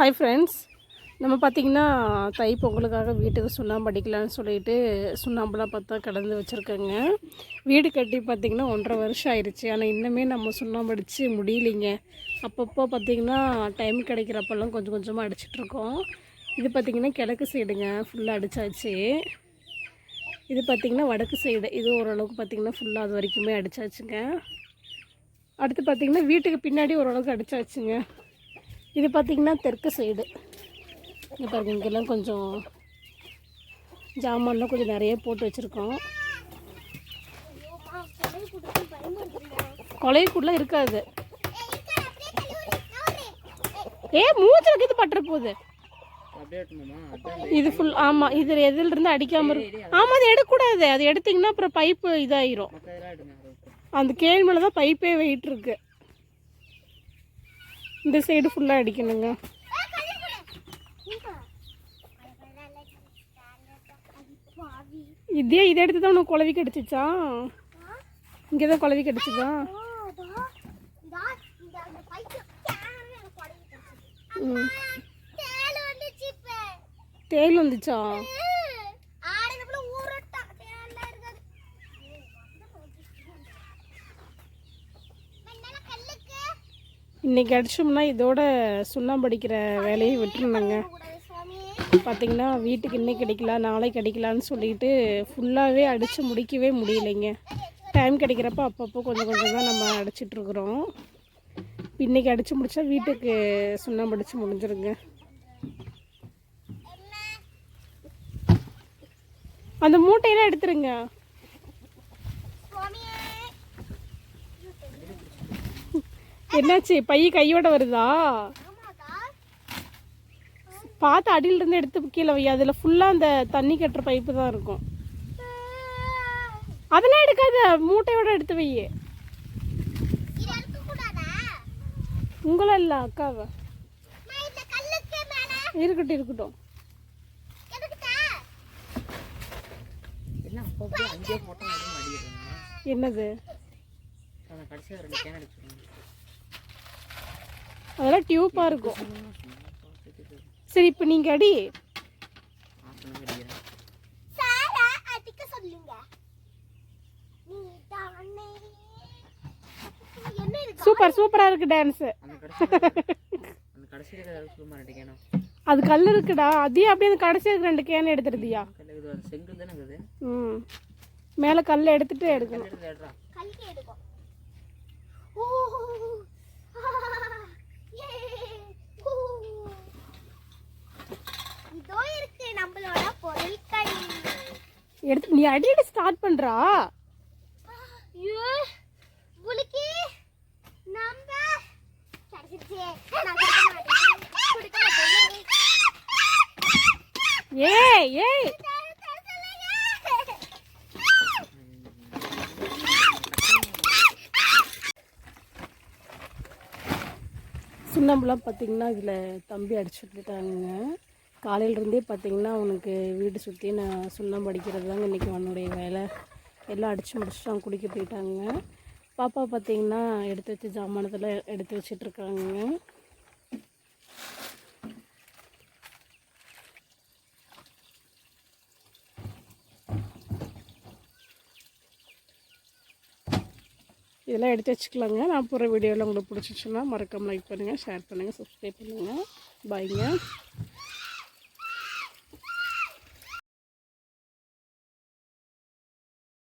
Hi friends நம்ம பார்த்திங்கன்னா தை பொங்கலுக்காக வீட்டுக்கு சுண்ணாம்பு அடிக்கலான்னு சொல்லிட்டு சுண்ணாம்புலாம் பார்த்தா கடந்து வச்சுருக்கேங்க. வீடு கட்டி பார்த்திங்கன்னா ஒன்றரை வருஷம் ஆயிடுச்சு ஆனால் இன்னுமே நம்ம சுண்ணாம்பு அடித்து முடியலைங்க. அப்பப்போ பார்த்திங்கன்னா டைம் கிடைக்கிறப்பெல்லாம் கொஞ்சம் கொஞ்சமாக அடிச்சிட்ருக்கோம் இது பார்த்திங்கன்னா கிழக்கு சைடுங்க ஃபுல்லாக அடித்தாச்சு இது பார்த்திங்கன்னா வடக்கு சைடு இது ஓரளவுக்கு பார்த்திங்கன்னா ஃபுல்லாக அது வரைக்குமே அடித்தாச்சுங்க அடுத்து பார்த்திங்கன்னா வீட்டுக்கு பின்னாடி ஓரளவுக்கு அடித்தாச்சுங்க இது பார்த்திங்கன்னா தெற்கு சைடு இங்கே பாருங்க இங்கெல்லாம் கொஞ்சம் ஜாமான்லாம் கொஞ்சம் நிறைய போட்டு வச்சுருக்கோம். கொலைக்குள்ளே இருக்காது. ஏ மூச்சில் இது பட்டுற போகுது. இது ஃபுல் ஆமாம் இது எதிலிருந்து அடிக்காமல் இருக்கும் ஆமாம் அது எடுக்கக்கூடாது. அது எடுத்திங்கன்னா அப்புறம் பைப்பு இதாயிரும். அந்த கேள் மேலே தான் பைப்பே வெயிட் இந்த சைடு ஃபுல்லாக அடிக்கணுங்க. இதே இதை எடுத்து தான் உனக்கு குழவி கடிச்சிச்சா? இங்கே தான் குழவி கடிச்சிச்சா ம். தேள் வந்துச்சா? இன்னைக்கு அடிச்சோம்னா இதோட சுண்ணாம்பு அடிக்கிற வேலையை விட்டுருந்தாங்க பார்த்தீங்கன்னா வீட்டுக்கு இன்னைக்கு கிடைக்கலாம் நாளைக்கு கிடைக்கலான்னு சொல்லிட்டு ஃபுல்லாகவே அடித்து முடிக்கவே முடியலைங்க. டைம் கிடைக்கிறப்ப அப்பப்போ கொஞ்சம் கொஞ்சம் தான் நம்ம அடிச்சிட்ருக்குறோம் இன்னைக்கு அடித்து முடிச்சா வீட்டுக்கு சுண்ணாம்பு அடித்து முடிஞ்சிருங்க. அந்த மூட்டையெல்லாம் எடுத்துருங்க. என்னாச்சு? பை கையோட வருதா? பார்த்து அடியில இருந்து எடுத்து கீழே வை. அதில் ஃபுல்லாக அந்த தண்ணி கட்டுற பைப்பு தான் இருக்கும். அதெல்லாம் எடுக்காத. மூட்டையோட எடுத்து வை உங்கள இல்லை அக்காவை? இருக்கட்டும் இருக்கட்டும். என்னது நான் கடைசியாக ரெண்டு கேன் அடிச்சிடுவேன் அதெல்லாம் டியூப்பாக இருக்கும். சரி இப்போ நீங்கள் அடி. சூப்பர் சூப்பராக இருக்கு டான்ஸு அது கல் இருக்குடா. அதையும் அப்படியே அந்த கடைசி இருக்கிற ரெண்டு கேன் எடுத்துருதியா? அது ம். மேலே கல்லை எடுத்துட்டு எடுக்கணும் எடுத்து எடுறா இதோ இருக்கு நம்மளோட பொருட்கள் எடுத்து நீ அடிக்கடி ஸ்டார்ட் பண்ணுறா மாட்டேன். ஏய் ஏய். சுண்ணாம்புலாம் பார்த்தீங்கன்னா இதில் தம்பி அடிச்சு விட்டுட்டாங்க காலையிலேருந்தே பார்த்தீங்கன்னா அவனுக்கு வீடு சுற்றி நான் சுண்ணம் படிக்கிறது தாங்க இன்றைக்கி அவனுடைய வேலை. எல்லாம் அடித்து முடிச்சுட்டு அவன் குடிக்க போயிட்டாங்க. பாப்பா பார்த்தீங்கன்னா எடுத்து வச்ச ஜாமானத்தில் எடுத்து வச்சிட்ருக்காங்க. இதெல்லாம் எடுத்து வச்சுக்கலாங்க. நான் போகிற வீடியோவில் உங்களுக்கு பிடிச்சிச்சுன்னா மறக்காமல் லைக் பண்ணுங்கள் ஷேர் பண்ணுங்கள் சப்ஸ்கிரைப் பண்ணுங்கள் பாய்ங்க